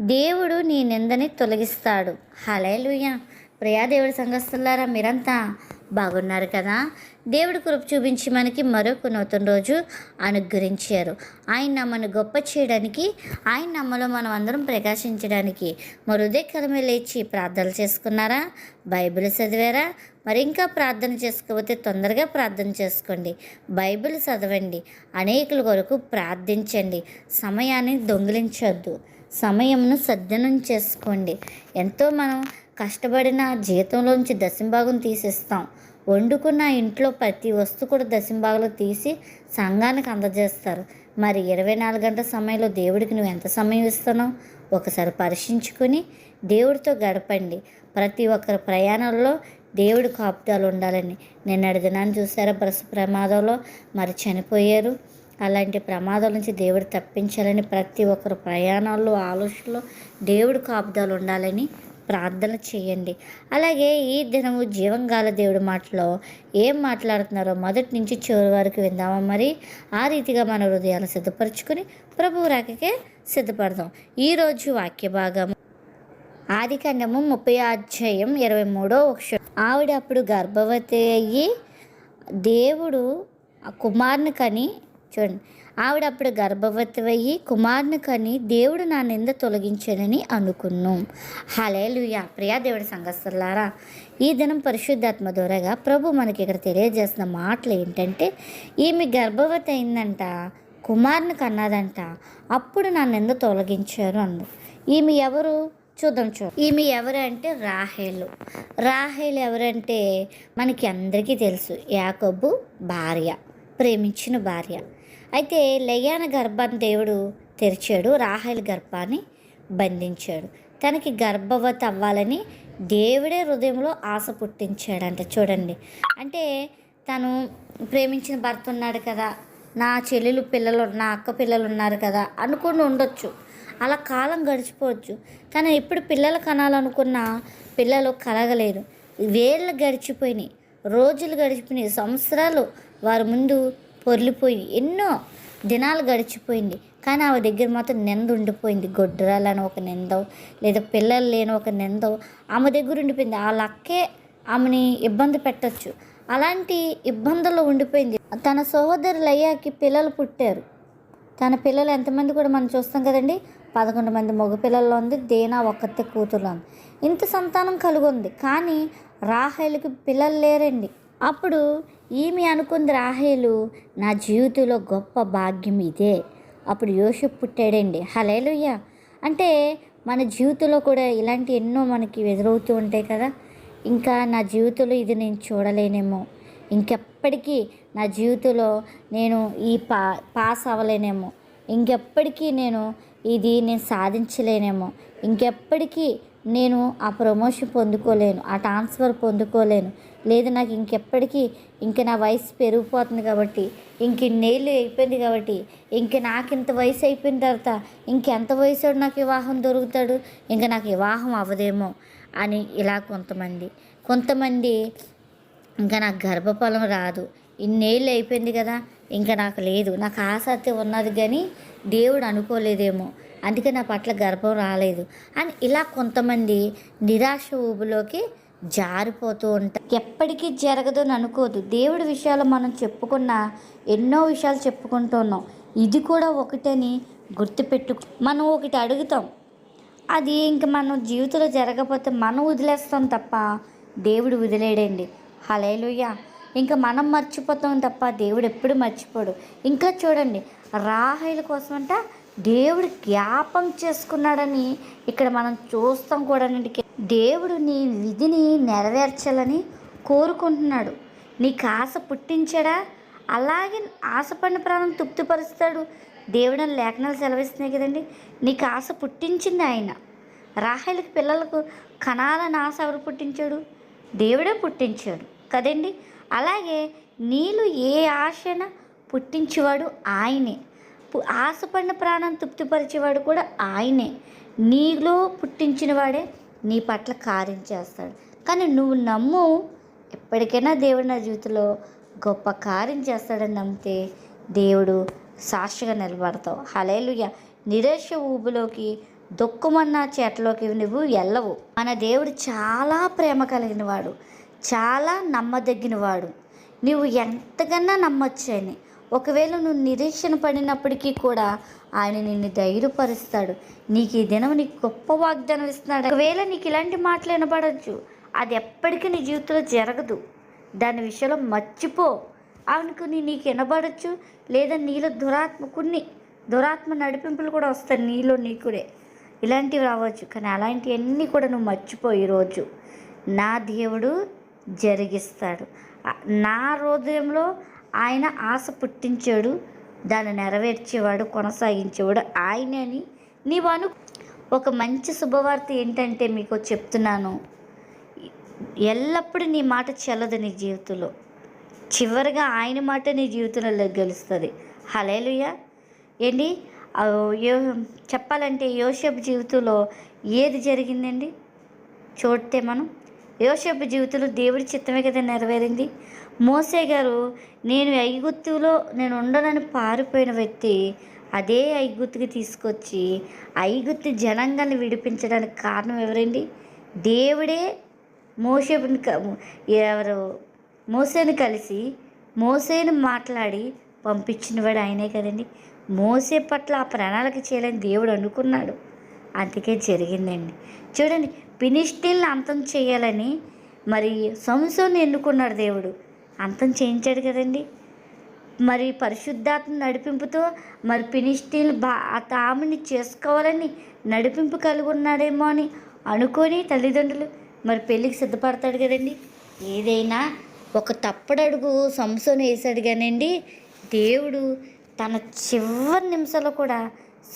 దేవుడు నీ నిందని తొలగిస్తాడు. హలేలుయ్య ప్రియా దేవుడి సంఘస్తులారా మీరంతా బాగున్నారు కదా? దేవుడు కృప చూపించి మనకి మరొక నూతన రోజు అనుగ్రహించారు. ఆయన నమ్మను గొప్ప చేయడానికి ఆయన నమ్మలో మనం అందరం ప్రకాశించడానికి మరి ఉదయకాలమే లేచి ప్రార్థనలు చేసుకున్నారా? బైబిల్ చదివారా? మరి ఇంకా ప్రార్థన చేసుకోకపోతే తొందరగా ప్రార్థన చేసుకోండి. బైబిల్ చదవండి. అనేకుల కొరకు ప్రార్థించండి. సమయాన్ని దొంగిలించొద్దు. సమయంను సద్వినం చేసుకోండి. ఎంతో మనం కష్టపడిన జీతంలోంచి దశంభాగం తీసిస్తాం. వండుకున్న ఇంట్లో ప్రతి వస్తువు కూడా దశంభాగంలో తీసి సంఘానికి అందజేస్తారు. మరి ఇరవై నాలుగు గంటల సమయంలో దేవుడికి నువ్వు ఎంత సమయం ఇస్తున్నావు? ఒకసారి పరీక్షించుకొని దేవుడితో గడపండి. ప్రతి ఒక్కరి ప్రయాణంలో దేవుడి కాపుదాలు ఉండాలని. నిన్నటి దినాన్ని చూసారా? బస్సు ప్రమాదంలో మరి చనిపోయారు. అలాంటి ప్రమాదాల నుంచి దేవుడు తప్పించాలని ప్రతి ఒక్కరు ప్రయాణాల్లో ఆలోచనలో దేవుడు కాపుదాలు ఉండాలని ప్రార్థన చేయండి. అలాగే ఈ దినము జీవంగాల దేవుడి మాటలో ఏం మాట్లాడుతున్నారో మొదటి నుంచి చివరి వరకు విందామా మరి? ఆ రీతిగా మన హృదయాలు సిద్ధపరచుకొని ప్రభువు రాకకే సిద్ధపడదాం. ఈరోజు వాక్య భాగం ఆది కాండము ముప్పై అధ్యాయం ఇరవై మూడో ఒక ఆవిడ అప్పుడు గర్భవతి అయ్యి దేవుడు ఆ కని చూడండి. ఆవిడ అప్పుడు గర్భవతి అయ్యి కుమారుని కని దేవుడు నా నింద తొలగించానని అనుకున్నాం. హలేలుయా ప్రియా దేవుడి సంఘస్థులారా ఈ దినం పరిశుద్ధాత్మ ద్వారాగా ప్రభు మనకి ఇక్కడ తెలియజేసిన మాటలు ఏంటంటే ఈమె గర్భవతి అయిందంట కుమారుని కన్నదంట అప్పుడు నా నింద తొలగించారు అన్న ఈమె ఎవరు? చూద్దాం చూ ఈమె ఎవరు అంటే రాహేలు. రాహేలు ఎవరంటే మనకి అందరికీ తెలుసు యాకబ్బు భార్య ప్రేమించిన భార్య. అయితే లయాన గర్భాన్ని దేవుడు తెరిచాడు రాహేల్ గర్భాన్ని బంధించాడు. తనకి గర్భవతి అవ్వాలని దేవుడే హృదయంలో ఆశ పుట్టించాడంట. చూడండి. అంటే తను ప్రేమించిన భర్త ఉన్నాడు కదా నా చెల్లెలు పిల్లలు నా అక్క పిల్లలు ఉన్నారు కదా అనుకుని ఉండొచ్చు. అలా కాలం గడిచిపోవచ్చు. తను ఎప్పుడు పిల్లలు కనాలనుకున్నా పిల్లలు కలగలేదు వేళ్ళు గడిచిపోయినాయి. రోజులు గడిచిపోయినాయి. సంవత్సరాలు వారి ముందు పొర్లిపోయి ఎన్నో దినాలు గడిచిపోయింది. కానీ ఆమె దగ్గర మాత్రం నింద ఉండిపోయింది. గొడ్రాలని ఒక నిందో లేదా పిల్లలు లేని ఒక నిందో. ఆమె దగ్గర ఉండిపోయింది. ఆ లక్కే ఆమెని ఇబ్బంది పెట్టచ్చు. అలాంటి ఇబ్బందుల్లో ఉండిపోయింది. తన సహోదరులు అయ్యాకి పిల్లలు పుట్టారు. తన పిల్లలు ఎంతమంది కూడా మనం చూస్తాం కదండి? పదకొండు మంది మగ పిల్లల్లో ఉంది. దేనా ఒక్కతే కూతురులో ఉంది. ఇంత సంతానం కలిగి ఉంది కానీ రాహేలుకి పిల్లలు లేరండి. అప్పుడు ఈమె అనుకుంది రాహేలు నా జీవితంలో గొప్ప భాగ్యం ఇదే. అప్పుడు యోషప్ పుట్టాడండి. హలేలుయ్య అంటే మన జీవితంలో కూడా ఇలాంటి ఎన్నో మనకి ఎదురవుతూ ఉంటాయి కదా. ఇంకా నా జీవితంలో ఇది నేను చూడలేనేమో. ఇంకెప్పటికీ నా జీవితంలో నేను ఈ పా పాస్ అవ్వలేనేమో. ఇంకెప్పటికీ నేను ఇది నేను సాధించలేనేమో. ఇంకెప్పటికీ నేను ఆ ప్రమోషన్ పొందుకోలేను ఆ ట్రాన్స్ఫర్ పొందుకోలేను. లేదు నాకు ఇంకెప్పటికీ ఇంక నా వయసు పెరిగిపోతుంది కాబట్టి ఇంక ఇన్నేళ్ళు అయిపోయింది కాబట్టి ఇంక నాకు ఇంత వయసు అయిపోయిన తర్వాత ఇంకెంత వయసు నాకు వివాహం దొరుకుతాడు? ఇంక నాకు వివాహం అవ్వదేమో అని ఇలా కొంతమంది. కొంతమంది ఇంకా నాకు గర్భఫలం రాదు. ఇన్నేళ్ళు అయిపోయింది కదా ఇంకా నాకు లేదు. నాకు ఆసక్తి ఉన్నది కానీ దేవుడు అనుకోలేదేమో. అందుకే నా పట్ల గర్భం రాలేదు. అని ఇలా కొంతమంది నిరాశ ఊబులోకి జారిపోతూ ఉంటారు. ఎప్పటికీ జరగదు అని అనుకోదు దేవుడి విషయాలు మనం చెప్పుకున్న ఎన్నో విషయాలు చెప్పుకుంటున్నాం ఇది కూడా ఒకటని గుర్తుపెట్టు మనం ఒకటి అడుగుతాం. అది ఇంక మనం జీవితంలో జరగకపోతే మనం వదిలేస్తాం తప్ప దేవుడు వదిలేడండి. హలేలుయ్యా ఇంకా మనం మర్చిపోతాం తప్ప దేవుడు ఎప్పుడు మర్చిపోడు. ఇంకా చూడండి రాహైల కోసమంట దేవుడు జ్ఞాపం చేసుకున్నాడని ఇక్కడ మనం చూస్తాం కూడా దేవుడు నీ విధిని నెరవేర్చాలని కోరుకుంటున్నాడు. నీకు ఆశ పుట్టించాడా? అలాగే ఆశపడిన ప్రాణం తృప్తిపరుస్తాడు. దేవుడు అని లేఖనాలు సెలవిస్తున్నాయి కదండి. నీకు ఆశ పుట్టించింది ఆయన. రాహేలకి పిల్లలకు కణాలని ఆశ ఎవరు పుట్టించాడు? దేవుడే పుట్టించాడు. కదండి? అలాగే నీళ్ళు ఏ ఆశన పుట్టించేవాడు ఆయనే. ఆశపడిన ప్రాణం తృప్తిపరిచేవాడు కూడా ఆయనే. నీలో పుట్టించిన వాడే నీ పట్ల కార్యం చేస్తాడు. కానీ నువ్వు నమ్ము ఎప్పటికైనా దేవుడు నా జీవితంలో గొప్ప కార్యం చేస్తాడని నమ్మితే దేవుడు సాక్షిగా నిలబడతావు. హలేలుయ నిరాశ ఊబులోకి దుఃఖమన్న చేటలోకి నువ్వు వెళ్ళవు. మన దేవుడు చాలా ప్రేమ కలిగిన వాడు చాలా నమ్మదగినవాడు. నువ్వు ఎంతకన్నా నమ్మొచ్చు ఒకవేళ నువ్వు నిరీక్షణ పడినప్పటికీ కూడా ఆయన నిన్ను ధైర్యపరుస్తాడు. నీకు ఈ దినం నీకు గొప్ప వాగ్దానం ఇస్తున్నాడు. ఒకవేళ నీకు ఇలాంటి మాటలు వినపడచ్చు అది ఎప్పటికీ నీ జీవితంలో జరగదు. దాని విషయంలో మర్చిపో. అనుకుని నీ నీకు వినబడచ్చు లేదా నీలో దురాత్మ కొన్ని దురాత్మ నడిపింపులు కూడా వస్తాయి నీలో నీకుడే. ఇలాంటివి రావచ్చు కానీ అలాంటివన్నీ కూడా నువ్వు మర్చిపో ఈరోజు నా దేవుడు జరిగిస్తాడు. నా హృదయంలో ఆయన ఆశ పుట్టించాడు. దాన్ని నెరవేర్చేవాడు కొనసాగించేవాడు ఆయనే అని నీవు అను. ఒక మంచి శుభవార్త ఏంటంటే మీకు చెప్తున్నాను. ఎల్లప్పుడూ నీ మాట చెల్లదు నీ జీవితంలో. చివరిగా ఆయన మాట నీ జీవితంలో గెలుస్తుంది. హలేలుయ ఏంటి? యో చెప్పాలంటే యోషబ్ జీవితంలో ఏది జరిగిందండి? చూడితే మనం. యోషబ్ జీవితంలో దేవుడి చిత్తమే కదా నెరవేరింది. మోసే గారు నేను ఐగుత్తులో నేను ఉండనని పారిపోయిన వ్యక్తి అదే ఐగుత్తుకి తీసుకొచ్చి ఐగుత్తు జనాంగాన్ని విడిపించడానికి కారణం ఎవరండి? దేవుడే మోసేని ఎవరు? మోసేని కలిసి మోసేని మాట్లాడి పంపించినవాడు ఆయనే కదండి. మోసే పట్ల ఆ ప్రణాళిక చేయాలని దేవుడు అనుకున్నాడు. అందుకే జరిగిందండి. చూడండి ఫినిస్టీల్ని అంతం చేయాలని మరి సంసోని ఎన్నుకున్నాడు దేవుడు. అంతం చేయించాడు కదండి. మరి పరిశుద్ధాత్మ నడిపింపుతో మరి ఫినిస్టీల్ బా తాముని చేసుకోవాలని నడిపింపు కలిగి ఉన్నాడేమో అని అనుకొని తల్లిదండ్రులు మరి పెళ్ళికి సిద్ధపడతాడు కదండి. ఏదైనా ఒక తప్పడడుగు సంసోను వేసాడు కానండి దేవుడు తన చివరి నిమిషంలో కూడా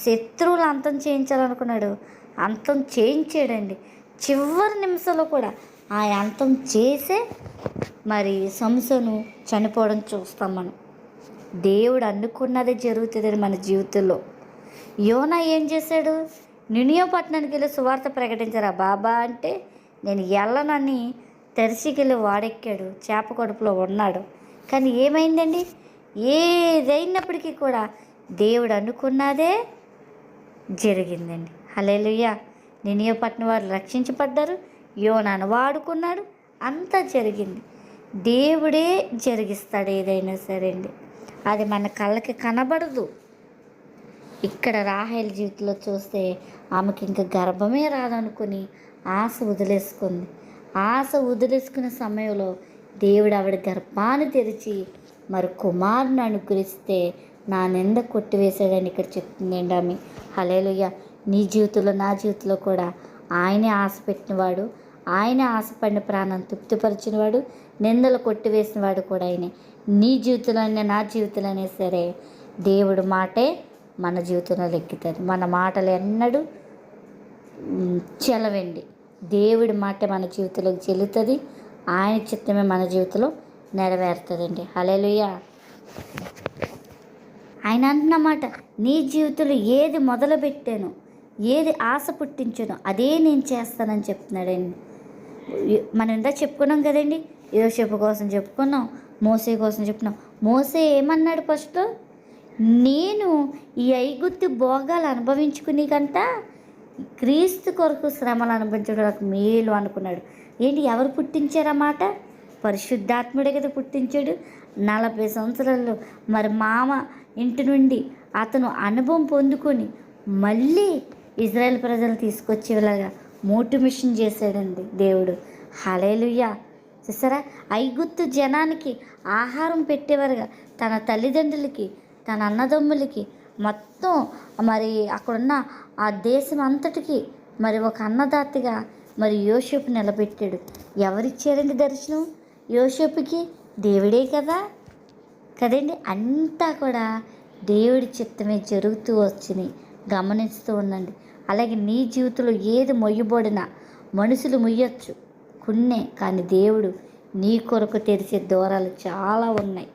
శత్రువులు అంతం చేయించాలనుకున్నాడు. అంతం చేయించాడండి. చివరి నిమిషంలో కూడా ఆ అంతం చేసే మరి సంసను చనిపోవడం చూస్తాం మనం. దేవుడు అనుకున్నదే జరుగుతుందని మన జీవితంలో. యోనా ఏం చేశాడు? నినియో పట్టణానికి వెళ్ళి సువార్త ప్రకటించారా. బాబా అంటే నేను వెళ్ళనని తెరిసికెళ్ళి వాడెక్కాడు చేప కడుపులో ఉన్నాడు. కానీ ఏమైందండి? ఏదైనప్పటికీ కూడా దేవుడు అనుకున్నదే జరిగిందండి. హలేలుయ్య నినియో పట్టణం వారు రక్షించబడ్డారు యోనాను వాడుకున్నాడు అంతా జరిగింది. దేవుడే జరిగిస్తాడు ఏదైనా సరే అండి అది మన కళ్ళకి కనబడదు. ఇక్కడ రాహేల్ జీవితంలో చూస్తే ఆమెకి ఇంకా గర్భమే రాదనుకుని ఆశ వదిలేసుకుంది. ఆశ వదిలేసుకున్న సమయంలో దేవుడు ఆవిడ గర్భాన్ని తెరిచి మరి కుమారుని అనుగ్రహిస్తే నా నింద కొట్టివేశాడని ఇక్కడ చెప్తుందండి ఆమె. హలేలుయ్య నీ జీవితంలో నా జీవితంలో కూడా ఆయనే ఆశ పెట్టినవాడు ఆయన ఆశపడిన ప్రాణం తృప్తిపరిచినవాడు నిందలు కొట్టివేసినవాడు కూడా ఆయనే. నీ జీవితంలోనే నా జీవితంలోనే సరే దేవుడు మాటే మన జీవితంలో లెక్కుతుంది మన మాటలు ఎన్నడూ చెలవండి. దేవుడి మాట మన జీవితంలోకి చెల్లుతుంది. ఆయన చిత్తమే మన జీవితంలో నెరవేరుతుందండి. హలేలుయ్య ఆయన అంటున్నమాట నీ జీవితంలో ఏది మొదలు పెట్టాను ఏది ఆశ పుట్టించాను అదే నేను చేస్తానని చెప్తున్నాడండి. మనం ఇందా చెప్పుకున్నాం కదండి యోసేపు కోసం చెప్పుకున్నాం మోసే కోసం చెప్పుకున్నాం మోసే ఏమన్నాడు ఫస్ట్? నేను ఈ ఐగుత్తి భోగాలు అనుభవించుకునే కంట క్రీస్తు కొరకు శ్రమలు అనుభవించడం నాకు మేలు అనుకున్నాడు. ఏంటి? ఎవరు పుట్టించారన్నమాట పరిశుద్ధాత్ముడే కదా పుట్టించాడు. నలభై సంవత్సరాల్లో మరి మామ ఇంటి నుండి అతను అనుభవం పొందుకొని మళ్ళీ ఇజ్రాయెల్ ప్రజలు తీసుకొచ్చేలాగా మోటివేషన్ చేశాడండి దేవుడు. హలేలుయ్యా చూసారా ఐగుత్తు జనానికి ఆహారం పెట్టేవారుగా. తన తల్లిదండ్రులకి తన అన్నదమ్ములకి మొత్తం మరి అక్కడున్న ఆ దేశం అంతటికి మరి ఒక అన్నదాతగా మరి యోషపు నిలబెట్టాడు. ఎవరిచ్చారండి దర్శనం? యోషపుకి దేవుడే కదా? కదండి అంతా కూడా దేవుడి చిత్తమే జరుగుతూ వచ్చినాయి గమనిస్తూ ఉండండి. అలాగే నీ జీవితంలో ఏది మొయ్యబడినా మనుషులు మొయ్యొచ్చు. కొన్నే కానీ దేవుడు నీ కొరకు తెరిచే దూరాలు చాలా ఉన్నాయి.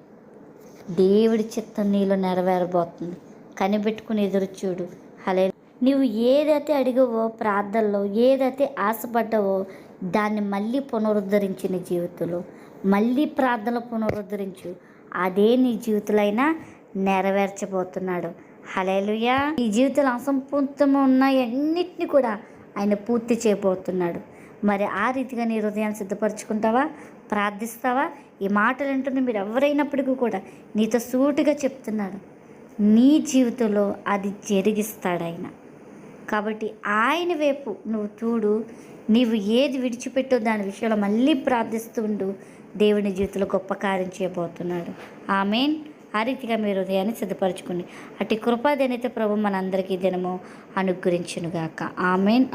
దేవుడి చిత్తం నీలో నెరవేరబోతుంది. కనిపెట్టుకుని ఎదురు చూడు. హలే నువ్వు ఏదైతే అడిగవో ప్రార్థనలో ఏదైతే ఆశపడ్డావో దాన్ని మళ్ళీ పునరుద్ధరించిన జీవితంలో. మళ్ళీ ప్రార్థనలు పునరుద్ధరించు. అదే నీ జీవితంలో నెరవేర్చబోతున్నాడు. హలేలుయా నీ జీవితంలో అసంపూర్ణము ఉన్న అన్నిటిని కూడా ఆయన పూర్తి చేయబోతున్నాడు. మరి ఆ రీతిగా నీ హృదయాన్ని సిద్ధపరచుకుంటావా? ప్రార్థిస్తావా? ఈ మాటలు అంటున్న మీరు ఎవరైనప్పటికీ కూడా నీతో సూటిగా చెప్తున్నాడు. నీ జీవితంలో అది జరిగిస్తాడు ఆయన. కాబట్టి ఆయన వైపు నువ్వు చూడు నీవు ఏది విడిచిపెట్టో దాని విషయంలో మళ్ళీ ప్రార్థిస్తూ ఉండు. దేవుని జీవితంలో గొప్ప కార్యం చేయబోతున్నాడు. ఆమెన్. ఆ రీతిగా మీ హృదయాన్ని సిద్ధపరచుకోండి. అటు కృపాదనైతే ప్రభు మనందరికీ దినము అనుగ్రహించునుగాక. ఆమెన్.